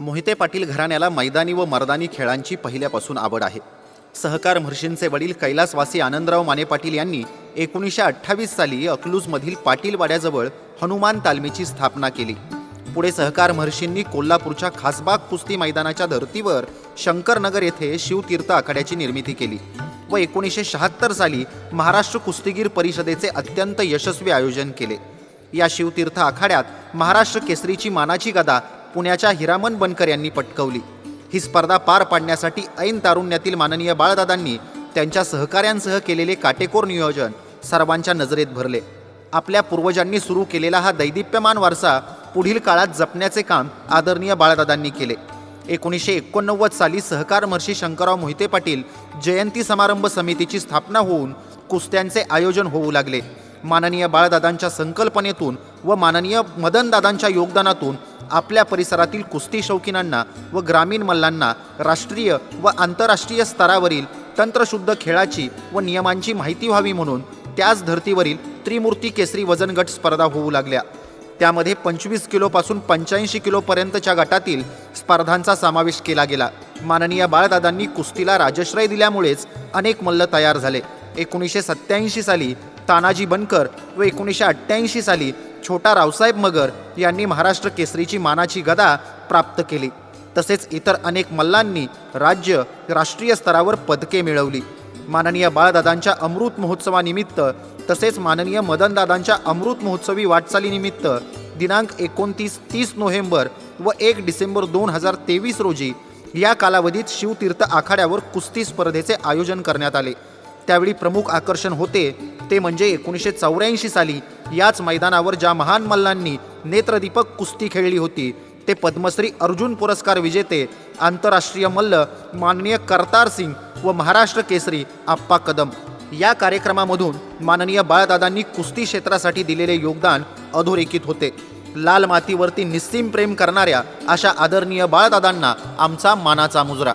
मोहिते पाटील घराण्याला मैदानी व मर्दानी खेळांची पहिल्यापासून आवड आहे. सहकार म्हर्शींचे वडील कैलासवासी आनंदराव माने पाटील यांनी एकोणीसशे अठ्ठावीस साली अकलूजमधील पाटीलवाड्याजवळ हनुमान तालमीची स्थापना केली. पुढे सहकार महर्षींनी कोल्हापूरच्या खासबाग कुस्ती मैदानाच्या धर्तीवर शंकरनगर येथे शिवतीर्थ आखाड्याची निर्मिती केली व एकोणीसशे शहात्तर साली महाराष्ट्र कुस्तीगीर परिषदेचे अत्यंत यशस्वी आयोजन केले. या शिवतीर्थ आखाड्यात महाराष्ट्र केसरीची मानाची गदा पुण्याच्या हिरामन बनकर यांनी पटकवली. ही स्पर्धा पार पाडण्यासाठी ऐन तारुण्यातील माननीय बाळदादांनी त्यांच्या सहकाऱ्यांसह केलेले काटेकोर नियोजन सर्वांच्या नजरेत भरले. आपल्या पूर्वजांनी सुरू केलेला हा दैदिप्यमान वारसा पुढील काळात जपण्याचे काम आदरणीय बाळदादांनी केले. एकोणीसशे एकोणनव्वद साली सहकार महर्षी शंकरराव मोहिते पाटील जयंती समारंभ समितीची स्थापना होऊन कुस्त्यांचे आयोजन होऊ लागले. माननीय बाळदादांच्या संकल्पनेतून व माननीय मदनदादांच्या योगदानातून आपल्या परिसरातील कुस्ती शौकीनांना व ग्रामीण मल्लांना राष्ट्रीय व आंतरराष्ट्रीय स्तरावरील तंत्रशुद्ध खेळाची व नियमांची माहिती व्हावी म्हणून त्याच धर्तीवरील त्रिमूर्ती केसरी वजन गट स्पर्धा होऊ लागल्या. त्यामध्ये पंचवीस किलोपासून पंच्याऐंशी किलोपर्यंतच्या गटातील स्पर्धांचा समावेश केला गेला. माननीय बाळदादांनी कुस्तीला राजश्रय दिल्यामुळेच अनेक मल्ल तयार झाले. एकोणीसशे सत्त्याऐंशी साली तानाजी बनकर व एकोणीसशे अठ्ठ्याऐंशी साली छोटा रावसाहेब मगर यांनी महाराष्ट्र केसरीची मानाची गदा प्राप्त केली. तसेच इतर अनेक मल्लांनी राज्य राष्ट्रीय स्तरावर पदके मिळवली. माननीय बाळदादांच्या अमृत महोत्सवानिमित्त तसेच माननीय मदनदादांच्या अमृत महोत्सवी वाटचालीनिमित्त दिनांक एकोणतीस तीस नोव्हेंबर व एक डिसेंबर दोन हजार तेवीस रोजी या कालावधीत शिवतीर्थ आखाड्यावर कुस्ती स्पर्धेचे आयोजन करण्यात आले. त्यावेळी प्रमुख आकर्षण होते ते म्हणजे एकोणीसशे चौऱ्याऐंशी साली याच मैदानावर ज्या महान मल्लांनी नेत्रदीपक कुस्ती खेळली होती ते पद्मश्री अर्जुन पुरस्कार विजेते आंतरराष्ट्रीय मल्ल माननीय करतार सिंग व महाराष्ट्र केसरी आप्पा कदम. या कार्यक्रमामधून माननीय बाळदादांनी कुस्ती क्षेत्रासाठी दिलेले योगदान अधोरेखित होते. लाल मातीवरती निस्सीम प्रेम करणाऱ्या अशा आदरणीय बाळदादांना आमचा मानाचा मुजरा.